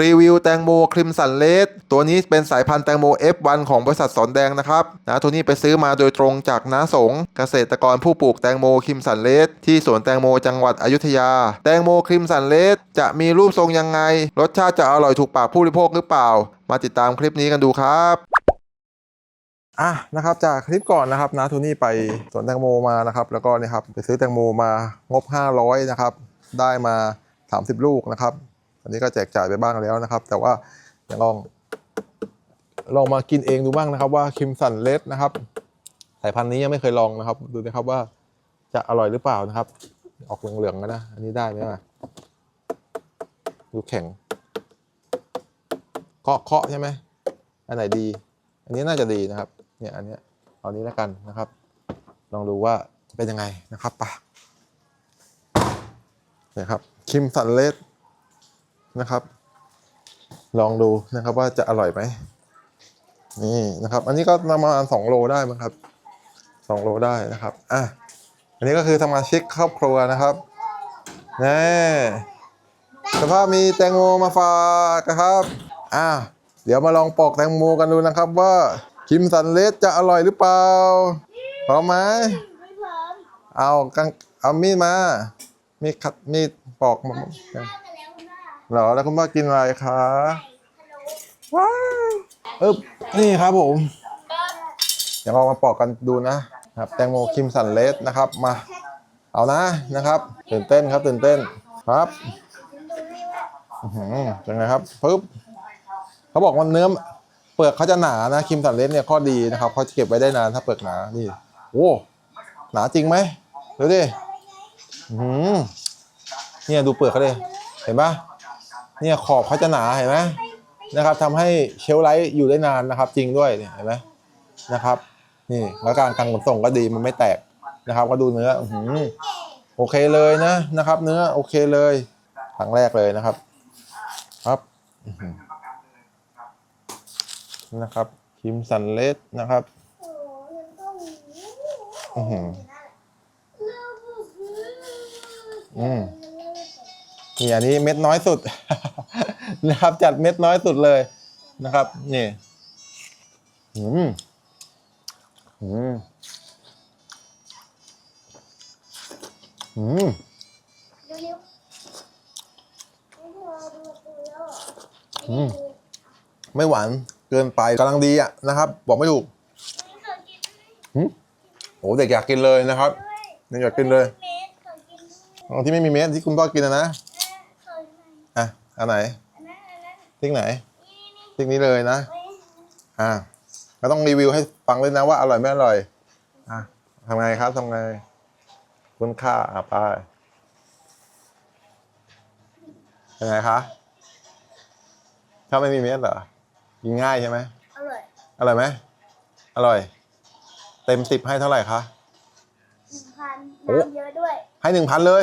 รีวิวแตงโมคริมสันเลสตัวนี้เป็นสายพันธุ์แตงโม F1 ของบริษัทสอนแดงนะครับนะตัวนี้ไปซื้อมาโดยตรงจากน้าสงเกษตรกรผู้ปลูกแตงโมคริมสันเลสที่สวนแตงโมจังหวัดอยุธยา แตงโมคริมสันเลสจะมีรูปทรงยังไง รสชาติจะอร่อยถูกปากผู้บริโภคหรือเปล่า มาติดตามคลิปนี้กันดูครับอะนะครับจากคลิปก่อนนะครับนะทูนี่ไปสวนแตงโมมานะครับ แล้วก็นี่ครับไปซื้อแตงโมมางบ 500 นะครับ ได้มา 30 ลูกนะครับ อันนี้ก็แจกจ่ายไปบ้างแล้วนะครับ แต่ว่าเดี๋ยวลอง ลองมากินเองดูบ้างนะครับ ว่าคิมสันเลสนะครับ สายพันธุ์นี้ยังไม่เคยลองนะครับ ดูนะครับว่าจะอร่อยหรือเปล่านะครับ ออกเหลืองๆกันนะ อันนี้ได้ไหมอะดูแข็งเคาะเคาะใช่ไหมอันไหนดี อันนี้น่าจะดีนะครับ เนี่ยอันเนี้ยเอานี้แล้วกันนะครับ ลองดูว่าจะเป็นยังไงนะครับปะเนี่ยครับคิมสันเลส นะครับ ลองดูนะครับว่าจะอร่อยไหมนี่นะครับ อันนี้ก็ประมาณสองโลได้มั้งครับสองโลได้นะครับอะอันนี้ก็คือสมาชิกครอบครัวนะครับแน่สภาพมีแตงโมมาฝากนะครับอะเดี๋ยวมาลองปอกแตงโมกันดูนะครับ ว่าคิมสันเลสจะอร่อยหรือเปล่าพร้อมไหมไม่พร้อมเอากังเอามีดมา มีดขัดมีดปอกมา เหรอแล้วคุณป้ากินอะไรคะฮัลโหลว้าวเอ๊บนี่ครับผมเดี๋ยวเรามาปอกกันดูนะครับ แตงโมคิมสันเลสนะครับมา เอานะนะครับตื่นเต้นครับตื่นเต้นครับฉันดูให้ว่าอื้อหือยังไงครับปึ๊บเขาบอกว่าเนื้อเปลือกเขาจะหนานะคิมสันเลสเนี่ยข้อดีนะครับเขาจะเก็บไว้ได้นานถ้าเปลือกหนานี่โอ้หนาจริงไหมดูดิอื้อหือเนี่ยดูเปลือกเขาดิเห็นปะ เนี่ยขอบเขาจะหนาเห็นไหมนะครับทำให้เชลฟ์ไลท์อยู่ได้นานนะครับ จริงด้วยเนี่ยเห็นไหมนะครับ นี่แล้วการการขนส่งก็ดีมันไม่แตกนะครับ ก็ดูเนื้ออืโอเคเลยนะนะครับ เนื้อโอเคเลยครั้งแรกเลยนะครับ ครับนะครับคิมสันเลสนะครับอ้ฉันต้องอื้อหืออืมนี่อันนี้เม็ดน้อยสุด นะครับ จัดเม็ดน้อยสุดเลยนะครับนี่อืมอืมอืมเร็วๆไม่รอดูตัวแล้วอะอืมไม่หวานเกินไปกำลังดีอะนะครับ บอกไม่ถูกไม่เคยกินด้วยหืมโอ้เด็กอยากกินเลยนะครับเด็กอยากกินเลยเมสเคยกินด้วยตรงที่ไม่มีเม็ดที่คุณพ่อกินนะนะเคยไหมอะอันไหน อันนั้นอันนั้นทิ้งไหนนี่นี่ทิ้งนี้เลยนะเว้ยอ่าก็ต้องรีวิวให้ฟังเลยนะว่าอร่อยไม่อร่อย อะทำไงครับทำไง คุณค่าอะไปยังไงคะถ้าไม่มีเม็ดเหรอ กินง่ายใช่ไหมอร่อย อร่อยไหม อร่อย เต็มสิบให้เท่าไหร่คะหนึ่งพันโอ้น้ำเยอะด้วย ให้หนึ่งพันเลย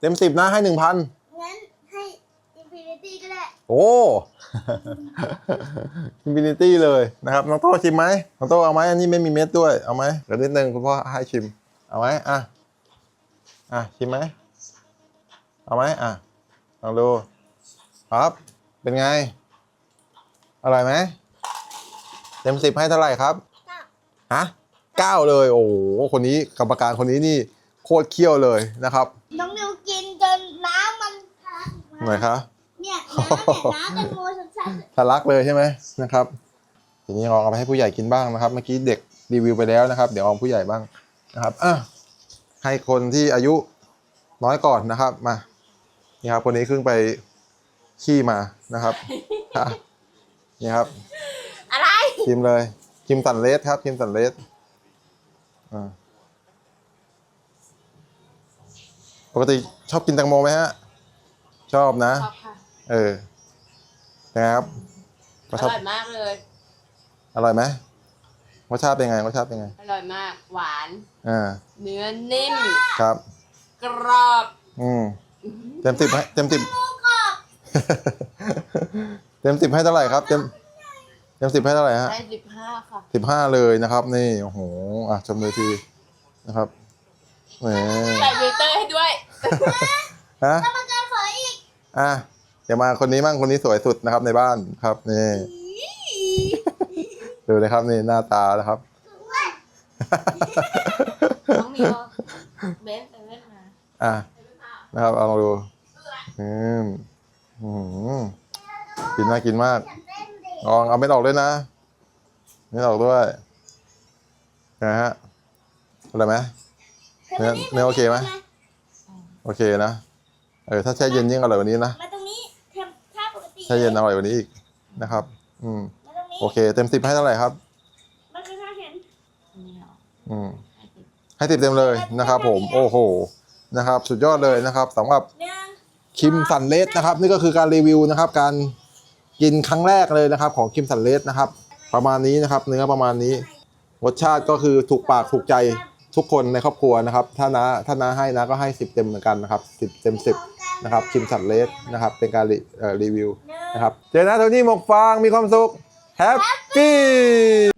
เต็มสิบนะให้หนึ่งพัน งั้นให้อินฟินิตี้ก็ได้ โอ้อินฟินิตี้เลยนะครับ น้องโต้ชิมไหมน้องโต้เอาไหมอันนี้ไม่มีเม็ดด้วย เอาไหมเดี๋ยวนิดนึงคุณพ่อให้ชิม เอาไหมอะ อะ ชิมไหม เอาไหมอะลองดู ครับ เป็นไง อร่อยไหม เต็มสิบให้เท่าไหร่ครับฮะเก้าเลย โอ้โห คนนี้กรรมการคนนี้นี่โคตรเคี่ยวเลยนะครับ น้องนิวกินจนน้ำมันทะลักออกไหนมาคะเนี่ยน้ำเนี่ยน้ำแตงโมชัดๆทะลักเลยใช่ไหมนะครับทีนี้ลองเอาไปให้ผู้ใหญ่กินบ้างนะครับ เมื่อกี้เด็กรีวิวไปแล้วนะครับ เดี๋ยวเอาผู้ใหญ่บ้างนะครับอะให้คนที่อายุน้อยก่อนนะครับมานี่ครับคนนี้เพิ่งไปขี้มานะครับอะนี่ครับอะไรชิมเลยชิมสันเลสครับชิมสันเลสอ่าปกติชอบกินแตงโมไหมฮะชอบนะ ชอบค่ะ เออนะครับอก็ชอบร่อยมากเลย อร่อยไหมรสชาติเป็นไงรสชาติเป็นไง อร่อยมาก หวาน อ่า เนื้อนิ่ม ครับ กรอบ อืม เต็มสิบให้เต็มสิบ เต็มสิบให้เท่าไหร่ครับ เต็ม เต็มสิบให้เท่าไหร่ฮะได้สิบห้าค่ะ สิบห้าเลยนะครับ นี่ โอ้โห อะชมเลยทีนะครับ แหม ใส่ฟิลเตอร์ให้ด้วย ฮะ กรรมการขออีก อะ เดี๋ยวมาคนนี้มั่งคนนี้สวยสุดนะครับในบ้านครับนี่ดูเลยครับนี่หน้าตานะครับ น้องมีวเบสเซเว่นมาอะนะครับเอาลองดูอืมอืมกินมากกินมากเต้นดิลองเอาไม่ออกด้วยนะ ไม่ออกด้วยนะฮะอะไรไหมเนื้อเนื้อโอเคไหมโอเคนะเออถ้าแช่เย็นยิ่งอร่อยกว่านี้นะมาตรงนี้ทำ ท่าปกติแช่เย็นอร่อยกว่านี้อีกนะครับ อืมมาตรงนี้โอเค เต็มสิบให้เท่าไหร่ครับ มันคือท่าเข็นนี่เหรออืม ให้ติดให้ติดเต็มเลยนะครับผม โอ้โห นะครับ สุดยอดเลยนะครับสำหรับ หนึ่งคิมสันเลสนะครับ นี่ก็คือการรีวิวนะครับ การกินครั้งแรกเลยนะครับ ของคิมสันเลสนะครับ ประมาณนี้นะครับ เนื้อประมาณนี้รสชาติก็คือถูกปากถูกใจทุกคนในครอบครัวนะครับ ถ้านะถ้านะให้นะก็ให้สิบเต็มเหมือนกันนะครับสิบเต็มสิบนะครับคิมสันเลสนะครับ เป็นการรีเอ่อรีวิว นะครับ เจอนะโทนี่หมกฟางมีความสุขแฮปปี้